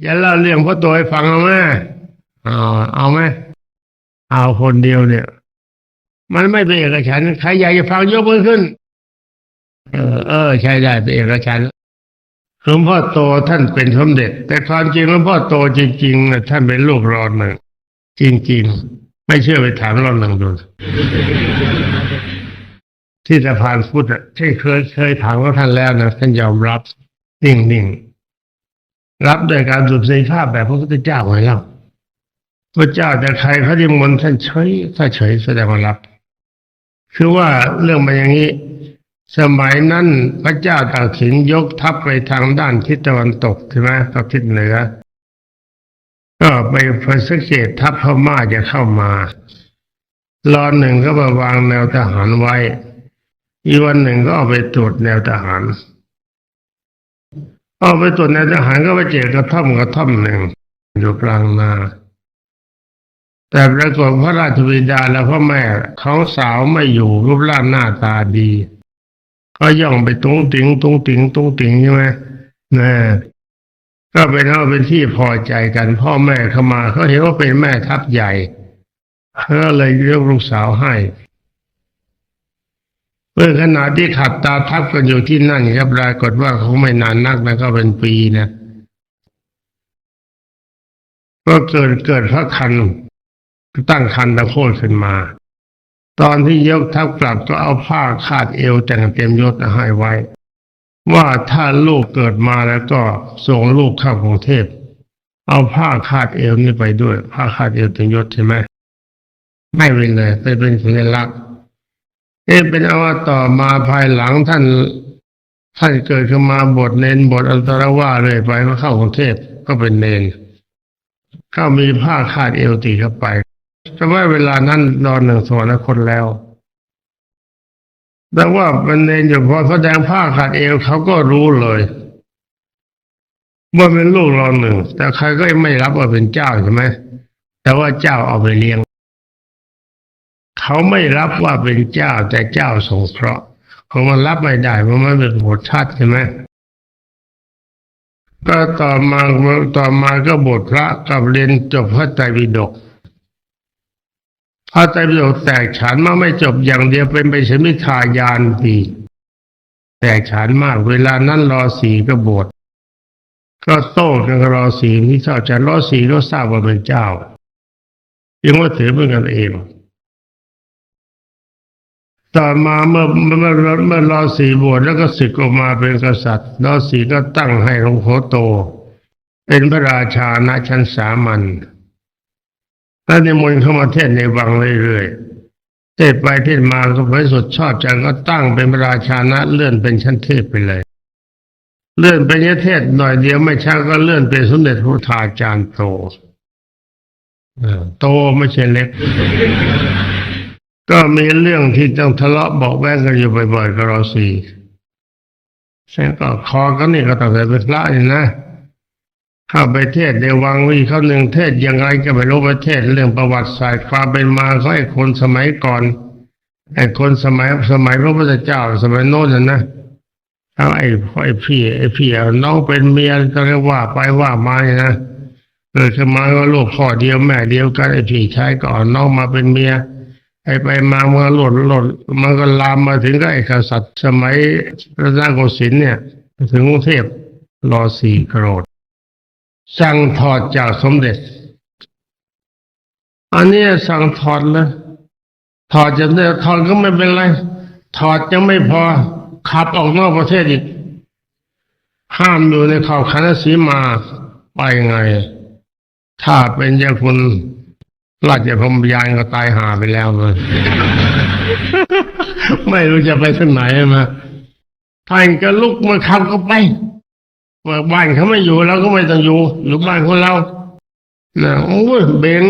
อย่าเล่าเรื่องพ่อตัวให้ฟังเอาไหมเอาเอาไหมเอาคนเดียวเนี่ย มันไม่เป็นเอกฉันใครอยากจะฟังยกมือขึ้น เออ เออ ใช่ได้เป็นเอกฉันหลวงพ่อโตท่านเป็นสมเด็จ แต่ความจริงหลวงพ่อโตจริงๆนะท่านเป็นลูกรอหนึ่งจริง ๆ ไม่เชื่อไปถามรอหนึ่งดูที่สะพานพุทธอะที่เคยเคยถามว่าท่านแล้วนะท่านยอมรับ นิ่งๆ รับโดยการสุดสีภาพแบบพระพุทธเจ้าไว้แล้วพระเจ้าแต่ใครเขาที่มนท่านเฉยถ้าเฉยแสดงว่ารับ คือว่าเรื่องมันอย่างนี้ สมัยนั้นพระเจ้าตากสินยกทัพไปทางด้านทิศตะวันตกใช่ไหมกับทิศเหนือ ก็ไปพสังเกตทัพพม่าจะเข้ามารอนหนึ่งก็มาวางแนวทหารไว้ อีกวันหนึ่งก็เอาไปตรวจแนวทหาร เอาไปตรวจแนทหารก็ไปเจอกระท่อมกระท่อมหนึ่งอยู่กลางนา แต่ปรากฏพระราชบิดาและพ่อแม่ของสาวไม่อยู่รูปร่างหน้าตาดี ก็ย่องไปตุ้งติงตุ้งติงตุ้งติงใช่ไหมนะก็เป็นเอาเป็นที่พอใจกัน พ่อแม่เข้ามาเขาเห็นว่าเป็นแม่ทัพใหญ่เขาก็เลยยกลูกสาวให้ เมื่อขณะที่ขัดตาทับกันอยู่ที่นั่นครับปรากฏว่าเขาไม่นานนักนะก็เป็นปีนะก็เกิดเกิดพระคันตั้งคันตะโคตรขึ้นมา ตอนที่ยกทัพกลับก็เอาผ้าคาดเอวแต่งเต็มยศให้ไว้ ว่าถ้าลูกเกิดมาแล้วก็ส่งลูกเข้ากรุงเทพเอาผ้าคาดเอวนี่ไปด้วย ผ้าคาดเอวเต็มยศใช่ไหมไม่เป็นเลยไปเป็นสัญลักษณ์ เอ๊ะเป็นเอาว่าต่อมาภายหลังท่าน ท่านเกิดขึ้นมาบทเนนบทอันตรว่าเลยไปก็เข้ากรุงเทพก็เป็นเนนเข้ามีผ้าคาดเอวตีเข้าไปแต่ว่าเวลานั้นนอนหนึ่งสวรรคตแล้วแต่ว่าเป็นเนนอยู่พอแสดงผ้าคาดเอวเขาก็รู้เลยว่าเป็นลูกเราหนึ่ง แต่ใครก็ไม่รับว่าเป็นเจ้าใช่ไหมแต่ว่าเจ้าเอาไปเลี้ยง เขาไม่รับว่าเป็นเจ้าแต่เจ้าสงเคราะห์เขามันรับไม่ได้เพราะมันเป็นบทชาติใช่ไหมก็ต่อมาต่อมาก็บทพระกับเรียนจบพระไตรปิฎกพระไตรปิฎกแตกฉานมากไม่จบอย่างเดียวเป็นไปสมิทายานปีแตกฉานมากเวลานั้นรอสีก็บทก็โต้กันรอสีที่เจ้าจะรอสีก็ทราบว่าเป็นเจ้ายังว่าถือเป็นกันเอง ต่อมาเมื่อเมื่อเมื่อรอสีบวชแล้วก็ศึกออกมาเป็นกษัตริย์รอสีก็ตั้งให้หลวงพ่อโต เป็นพระราชาณชั้นสามัญแล้วในมนต์เข้ามาเทศในวังเรื่อยๆเทศไปเทศมาก็พระสุดชอบใจก็ตั้งเป็นพระราชาณะเลื่อนเป็นชั้นเทพไปเลย เลื่อนเป็นยเทศหน่อยเดียวไม่ช้าก็เลื่อนเป็นสมเด็จพระทาจารย์โตโตไม่ใช่เล็ก ก็มีเรื่องที่ต้องทะเลาะบอกแว้งกันอยู่บ่อยๆกับเราสี่เส้นก็คอก็นี่ก็ต้องแต่เป็นพระนี่นะเข้าไปเทศในวังวิเขาหนึ่งเทศยังไงก็ไม่รู้ประเทศเรื่องประวัติศาสตร์ความเป็นมาของไอ้คนสมัยก่อนไอ้คนสมัยสมัยพระพุทธเจ้าสมัยโน้นน่ะนะไอ้ไอ้พี่ไอ้พี่น้องเป็นเมียก็เรียกว่าไปว่ามาเนี่ยนะเกิดขึ้นมาก็ลูกพ่อเดียวแม่เดียวกันไอ้พี่ชายก็เอาน้องมาเป็นเมีย ไอ้ไปมาเมื่อหล่นหล่นมันก็ลามมาถึงก็ไอ้กษัตริย์สมัยรัตนโกสินทร์เนี่ย ถึงกรุงเทพรอสี่โกรธสั่งถอดจากสมเด็จ อันนี้สั่งถอดเลยถอดจากเนี่ยถอดก็ไม่เป็นไร ถอดยังไม่พอขับออกนอกประเทศอีก ห้ามอยู่ในเขาวคณะสีมาไปไง ถ้าเป็นเจ้าคุณ ราชพรมยานก็ตายหาไปแล้วเลยไม่รู้จะไปที่ไหนมาท่านก็ลุกมาขับก็ไปว่าบ้านเขาไม่อยู่เราก็ไม่ต้องอยู่อยู่บ้านของเรานะโอ้ยเบง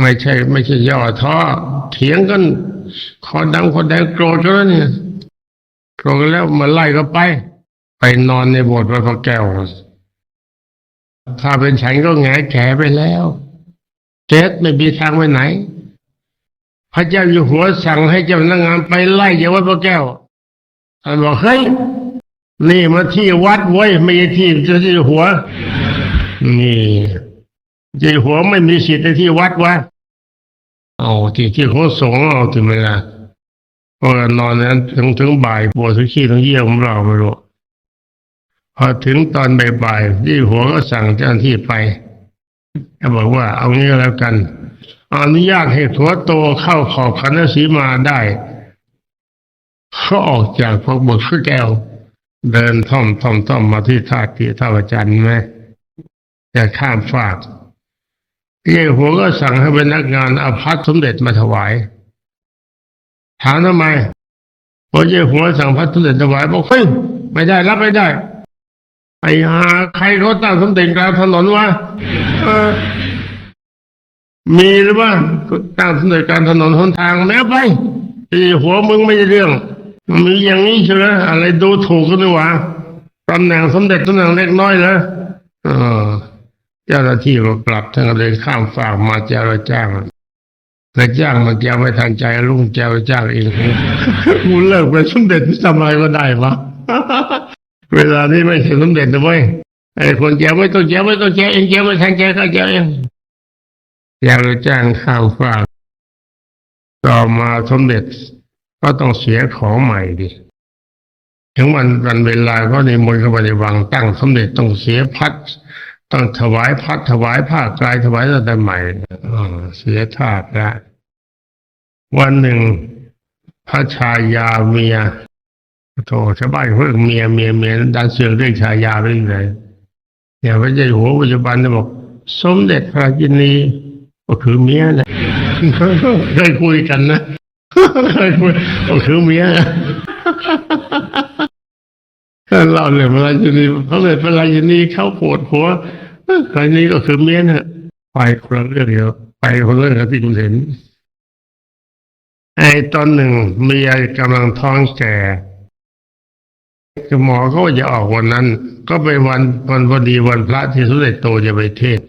ไม่ใช่ ไม่ใช่ย่อท้อเถียงกันคอดำคอแดงโกรธกันแล้วเนี่ยโกรธกันแล้วมาไล่ก็ไป ไปนอนในโบสถ์พระพระแก้วถ้าเป็นฉันก็แงแฉไปแล้ว เจสไม่มีทางไปไหน พระเจ้าอยู่หัวสั่งให้เจ้าพนักงานไปไล่เจ้าวพระแก้วท่านบอกเฮ้ยนี่มาที่วัดไว้ไม่ใช่ที่เจ้าอยู่หัว นี่เจ้าหัวไม่มีสิทธิ์ในที่วัดวะเอาที่ที่เขาสงฆ์เอาถึงเวลาพราะนอนนั้นถึงถึงบ่ายปวดทุกขี้ทั้งเยี่ยวของเราไม่รู้พอถึงตอนบ่ายๆที่หัวก็สั่งเจ้าหน้าที่ไป ก็บอกว่าเอางี้ก็แล้วกันอนุญาตให้หัวโตเข้าขอบคันสีมาได้เขาออกจากพวกบทขึ้นแก้ว เดินท่อมท่อมท่อมมาที่ท่าที่ท่าประจันทร์ไหมจะข้ามฝากเย่หัวก็สั่งให้เป็นนักงานเอาพัดสมเด็จมาถวาย ถามทำไมพอเย่หัวสั่งพัดสมเด็จถวายบอกเฮ้ยไม่ได้รับไม่ได้ ไอ้หาใครเขาตั้งสมเด็จกลางถนนวะเออมีหรือว่าตั้งสมเด็จกลางถนนหนทางแล้วไปไอหัวมึงไม่ได้เรื่องมีอย่างนี้ใช่ไหมอะไรดูถูกกันดีกว่าตำแหน่งสมเด็จตำแหน่งเล็กน้อยนะเออเจ้าหน้าที่ก็กลับท่านก็เลยข้ามฝากมาเจ้าจ้างแต่จ้างมันแกไม่ทันใจลุงเจ้าจ้างเองกูเลิกเป็นสมเด็จทำอะไรก็ได้วะ เวลานี้ไม่ใช่สมเด็จนะเว้ยไอ้คนแกไม่ต้องแกไม่ต้องแกเองแกไม่ทันใจก็แกเองแกเลยจ้างข้ามฝากต่อมาสมเด็จก็ต้องเสียของใหม่ดิถึงวันวันเวลาก็ในมนต์เข้าไปในวังตั้งสมเด็จต้องเสียพัดต้องถวายพัดถวายผ้ากายถวายอะไรใหม่เสียทาสละวันหนึ่งพระชายาเมีย โธ่ชาวบ้านเขาเรียเมียเมียเมียดันเสือกเรียกชายาไปเลยเนี่ยพระเจ้าอยู่หัวปัจจุบันเนี่ยบอก สมเด็จพระจินีก็คือเมียนะเคยคุยกันนะเคยคุยก็คือเมียนะเราเนี่ยพระราชินีพระเลยพระราชินีเขาปวดหัวคราวนี้ก็คือเมียนะไปคนละเรื่องเดียวไปคนละเรื่องที่คุณเห็นไอ้ตอนหนึ่งเมียกำลังท้องแก่ หมอเขาจะออกวันนั้น ก็เป็นวันวันพอดีวันพระที่สมเด็จโตจะไปเทศน์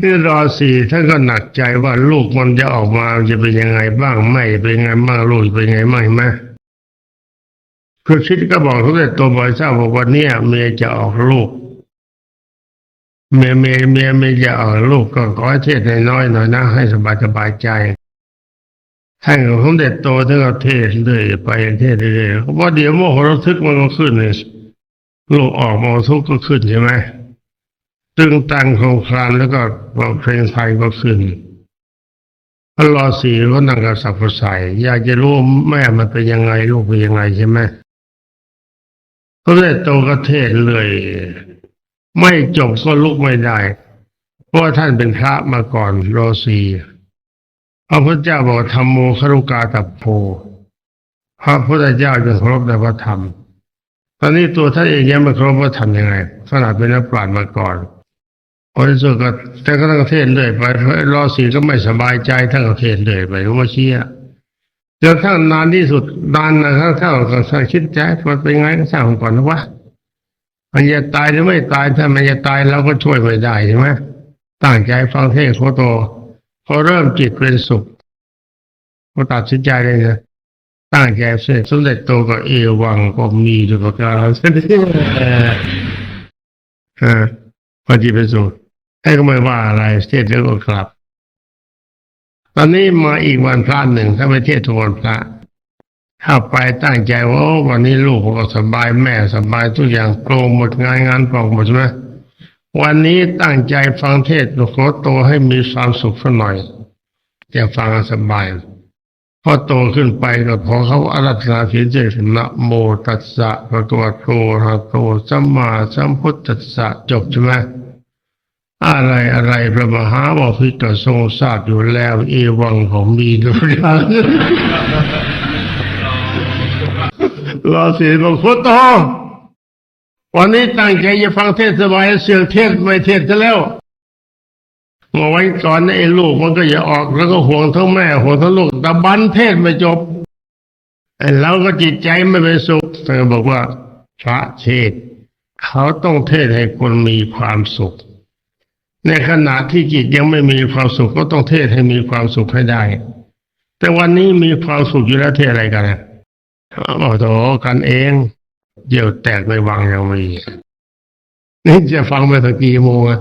ที่รอสี่ท่านก็หนักใจว่าลูกมันจะออกมาจะเป็นยังไงบ้างไม่เป็นยังไงบ้างลูกเป็นยังไงบ้างไหมคือคิดก็บอกสมเด็จโตบอยทราบบอกว่าเนี่ยเมียจะออกลูก เมียเมียเมียไม่จะออกลูกก็ขอเทศน์น้อยๆหน่อยนะให้สบายสบายใจ ท่านของสมเด็จโตท่านก็เทศเรื่อยไปเทศเรื่อยๆเพราะว่าเดี๋ยวโมโหระทึกมันก็ขึ้นเลยลูกออกมโหทุกก็ขึ้นใช่ไหมตึงตังโคงครามแล้วก็เพลงไทยก็ขึ้นพระรอสีก็นั่งกับสับปะใสอยากจะรู้แม่มันเป็นยังไงลูกเป็นยังไงใช่ไหมสมเด็จโตก็เทศเลย ไม่จบก็ลุกไม่ได้ เพราะว่าท่านเป็นพระมาก่อนรอสี พระพุทธเจ้าบอกธรรมโมครุกาตับโพพระพุทธเจ้าจะเคารพในพระธรรม ตอนนี้ตัวท่านเองยังไม่เคารพพระธรรมยังไงขนาดเป็นนักปราชญ์มาก่อนพอที่สุดก็แต่ก็ต้องเทศเลยไปรอสีก็ไม่สบายใจท่านก็เทศเลยไปก็มาเชี่ยจนทั้งนานที่สุดนานนะทั้งเท่าก็คิดใจมันเป็นไงก็สร้างก่อนนะวะมันจะตายหรือไม่ตายถ้ามันจะตายเราก็ช่วยไม่ได้ใช่ไหมตั้งใจฟังเทศโคโต อเริ่มจิตเป็นสุขก็ตัดสินใจเลยนะตั้งใจเสร็จสมเด็จโตก็เอวังก็มีทุกประการเสด็จเออพอจิตเป็นสุขให้ก็ไม่ว่าอะไรเทศแล้วก็กลับ ตอนนี้มาอีกวันพระหนึ่งถ้าไปเทศทุกวันพระเข้าไปตั้งใจว่าวันนี้ลูกก็สบายแม่สบายทุกอย่างโปร่งหมดงานงานปลองหมดใช่ไหม วันนี้ตั้งใจฟังเทศน์หลวงพ่อโตให้มีความสุขสักหน่อยจะฟังสบายพอโตขึ้นไปก็พอเขาอารัธนาศีลเจตนะโมตัสสะพระวาโตระหะโตสัมมาสัมพุทธัสสะจบใช่ไหมอะไรอะไรพระมหาบพิตรทรงทราบอยู่แล้ว เอวังของมีทุกอย่างรอสีบอกพุทโต วันนี้ตั้งใจจะฟังเทศสบายเสือกเทศไม่เทศจะแล้วเมื่อวันก่อนนี่ไอ้ลูกมันก็อย่าออกแล้วก็ห่วงทั้งแม่ห่วงทั้งลูกแต่บันเทศไม่จบไอ้เราก็จิตใจไม่เป็นสุขท่านก็บอกว่าพระเทศ เขาต้องเทศให้คนมีความสุข ในขณะที่จิตยังไม่มีความสุขก็ต้องเทศให้มีความสุขให้ได้ แต่วันนี้มีความสุขอยู่แล้วเทศอะไรกันนะโอ้โหกันเอง เดี่ยวแตกในวังยังมีนี่จะฟังไปสักกี่โมงอะ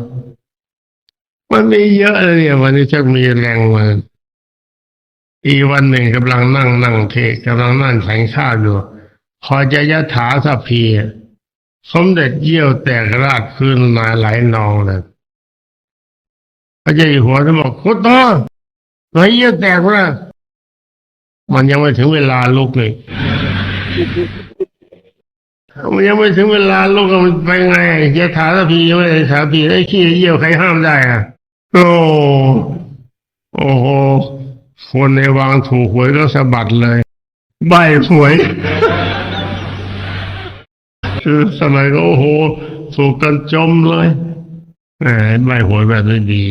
มันมีเยอะเลยเนี่ยวันนี้ชักมีแรงมาอีวันหนึ่งกำลังนั่งนั่งเทกำลังนั่งแข่งข้าวอยู่พอจะยะถาสัพพีสมเด็จเยี่ยวแตกราดคืนมาไหลนองเลยพระเจ้าอยู่หัวท่านบอกคุณต่อไหนเยี่ยวแตกวะมันยังไม่ถึงเวลาลุกเลย มันยังไม่ถึงเวลาลุกมันไปไงยะถาสัพพียังไม่ได้ถาสัพพีไอ้ขี้เยี่ยวใครห้ามได้อะโอ้โอ้โหคนในวังถูกหวยก็สะบัดเลย ใบหวย คือสมัยก็โอ้โหถูกกันจมเลยแหมใบหวยแบบนี้ดี